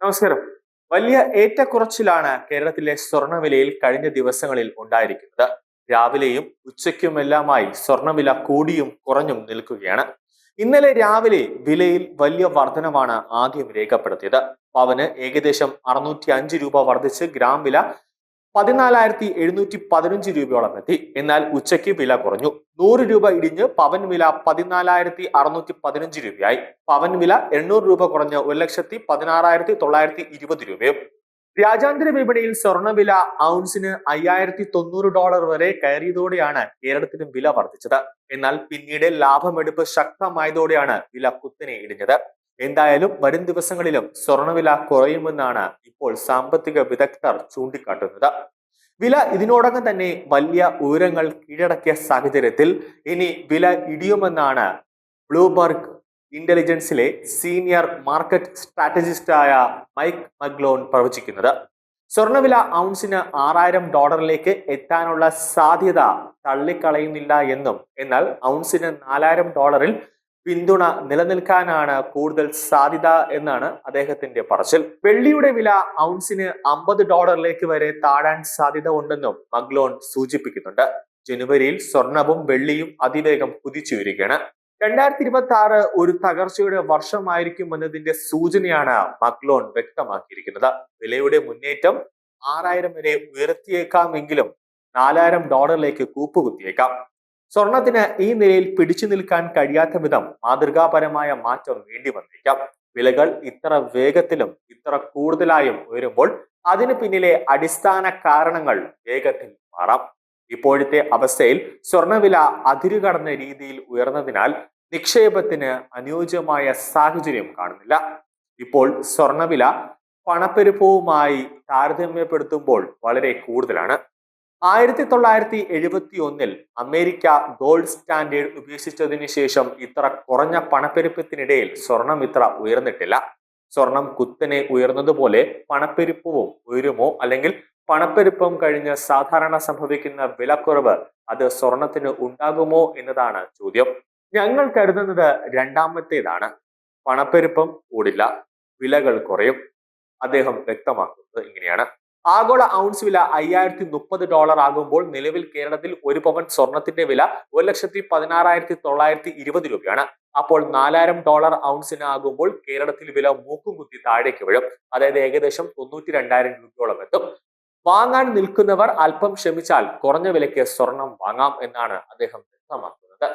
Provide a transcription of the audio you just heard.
നമസ്കാരം. വലിയ ഏറ്റക്കുറച്ചിലാണ് കേരളത്തിലെ സ്വർണവിലയിൽ കഴിഞ്ഞ ദിവസങ്ങളിൽ ഉണ്ടായിരിക്കുന്നത്. രാവിലെയും ഉച്ചയ്ക്കുമെല്ലാമായി സ്വർണവില കൂടിയും കുറഞ്ഞും നിൽക്കുകയാണ്. ഇന്നലെ രാവിലെ വിലയിൽ വലിയ വർധനമാണ് ആദ്യം രേഖപ്പെടുത്തിയത്. പവന് ഏകദേശം അറുന്നൂറ്റി അഞ്ച് രൂപ വർദ്ധിച്ച് ഗ്രാം വില പതിനാലായിരത്തി എഴുന്നൂറ്റി പതിനഞ്ച് രൂപയോളം എത്തി. എന്നാൽ ഉച്ചയ്ക്ക് വില കുറഞ്ഞു. നൂറ് രൂപ ഇടിഞ്ഞ് പവൻ വില പതിനാലായിരത്തി അറുന്നൂറ്റി പതിനഞ്ച് രൂപയായി. പവൻ വില എണ്ണൂറ് രൂപ കുറഞ്ഞ് ഒരു ലക്ഷത്തി പതിനാറായിരത്തി തൊള്ളായിരത്തി ഇരുപത് രൂപയും. രാജ്യാന്തര വിപണിയിൽ സ്വർണവില ഔൺസിന് അയ്യായിരത്തി തൊണ്ണൂറ് ഡോളർ വരെ കയറിയതോടെയാണ് കേരളത്തിലും വില വർദ്ധിച്ചത്. എന്നാൽ പിന്നീട് ലാഭമെടുപ്പ് ശക്തമായതോടെയാണ് വില കുത്തനെ ഇടിഞ്ഞത്. എന്തായാലും വരും ദിവസങ്ങളിലും സ്വർണവില കുറയുമെന്നാണ് ഇപ്പോൾ സാമ്പത്തിക വിദഗ്ധർ ചൂണ്ടിക്കാട്ടുന്നത്. വില ഇതിനോടകം തന്നെ വലിയ ഉയരങ്ങൾ കീഴടക്കിയ സാഹചര്യത്തിൽ ഇനി വില ഇടിയുമെന്നാണ് ബ്ലൂബർഗ് ഇന്റലിജൻസിലെ സീനിയർ മാർക്കറ്റ് സ്ട്രാറ്റജിസ്റ്റായ മൈക്ക് മഗ്ലോൺ പ്രവചിക്കുന്നത്. സ്വർണവില ഔൺസിന് ആറായിരം ഡോളറിലേക്ക് എത്താനുള്ള സാധ്യത തള്ളിക്കളയുന്നില്ല എന്നും എന്നാൽ ഔൺസിന് നാലായിരം ഡോളറിൽ പിന്തുണ നിലനിൽക്കാനാണ് കൂടുതൽ സാധ്യത എന്നാണ് അദ്ദേഹത്തിന്റെ പറച്ചിൽ. വെള്ളിയുടെ വില ഔൺസിന് അമ്പത് ഡോളറിലേക്ക് വരെ താഴാൻ സാധ്യത ഉണ്ടെന്നും മഗ്ലോൺ സൂചിപ്പിക്കുന്നുണ്ട്. ജനുവരിയിൽ സ്വർണവും വെള്ളിയും അതിവേഗം കുതിച്ചുയരുകയാണ് രണ്ടായിരത്തി ഇരുപത്തി ആറ് ഒരു തകർച്ചയുടെ വർഷമായിരിക്കും എന്നതിന്റെ സൂചനയാണ് മക്ലോൺ വ്യക്തമാക്കിയിരിക്കുന്നത്. വിലയുടെ മുന്നേറ്റം ആറായിരം വരെ ഉയർത്തിയേക്കാമെങ്കിലും നാലായിരം ഡോളറിലേക്ക് കൂപ്പുകുത്തിയേക്കാം. സ്വർണത്തിന് ഈ നിലയിൽ പിടിച്ചു നിൽക്കാൻ കഴിയാത്ത വിധം മാതൃകാപരമായ മാറ്റം വേണ്ടി വന്നേക്കാം വിലകൾ ഇത്ര വേഗത്തിലും ഇത്ര കൂടുതലായും ഉയരുമ്പോൾ അതിന് പിന്നിലെ അടിസ്ഥാന കാരണങ്ങൾ വേഗത്തിൽ മാറാം. ഇപ്പോഴത്തെ അവസ്ഥയിൽ സ്വർണവില അതിരുകടന്ന രീതിയിൽ ഉയർന്നതിനാൽ നിക്ഷേപത്തിന് അനുയോജ്യമായ സാഹചര്യം കാണുന്നില്ല. ഇപ്പോൾ സ്വർണവില പണപ്പെരുപ്പവുമായി താരതമ്യപ്പെടുത്തുമ്പോൾ വളരെ കൂടുതലാണ്. ആയിരത്തി തൊള്ളായിരത്തി എഴുപത്തി ഒന്നിൽ അമേരിക്ക ഗോൾഡ് സ്റ്റാൻഡേർഡ് ഉപേക്ഷിച്ചതിന് ശേഷം ഇത്ര കുറഞ്ഞ പണപ്പെരുപ്പത്തിനിടയിൽ സ്വർണം ഇത്ര ഉയർന്നിട്ടില്ല. സ്വർണം കുത്തനെ ഉയർന്നതുപോലെ പണപ്പെരുപ്പവും ഉയരുമോ അല്ലെങ്കിൽ പണപ്പെരുപ്പം കഴിഞ്ഞ് സാധാരണ സംഭവിക്കുന്ന വിലക്കുറവ് അത് സ്വർണത്തിന് ഉണ്ടാകുമോ എന്നതാണ് ചോദ്യം. ഞങ്ങൾ കരുതുന്നത് രണ്ടാമത്തേതാണ്. പണപ്പെരുപ്പം കൂടില്ല വിലകൾ കുറയും. അദ്ദേഹം വ്യക്തമാക്കുന്നത് ഇങ്ങനെയാണ്. ആഗോള ഔൺസ് വില അയ്യായിരത്തി മുപ്പത് ഡോളർ ആകുമ്പോൾ നിലവിൽ കേരളത്തിൽ ഒരു പവൻ സ്വർണത്തിന്റെ വില ഒരു ലക്ഷത്തി പതിനാറായിരത്തി തൊള്ളായിരത്തി ഇരുപത് രൂപയാണ്. അപ്പോൾ നാലായിരം ഡോളർ ഔൺസിന് ആകുമ്പോൾ കേരളത്തിൽ വില മൂക്കും കുത്തി താഴേക്ക് വീഴും. അതായത് ഏകദേശം തൊണ്ണൂറ്റി രണ്ടായിരം രൂപയോളം എത്തും. വാങ്ങാൻ നിൽക്കുന്നവർ അല്പം ക്ഷമിച്ചാൽ കുറഞ്ഞ വിലയ്ക്ക് സ്വർണം വാങ്ങാം എന്നാണ് അദ്ദേഹം വ്യക്തമാക്കുന്നത്.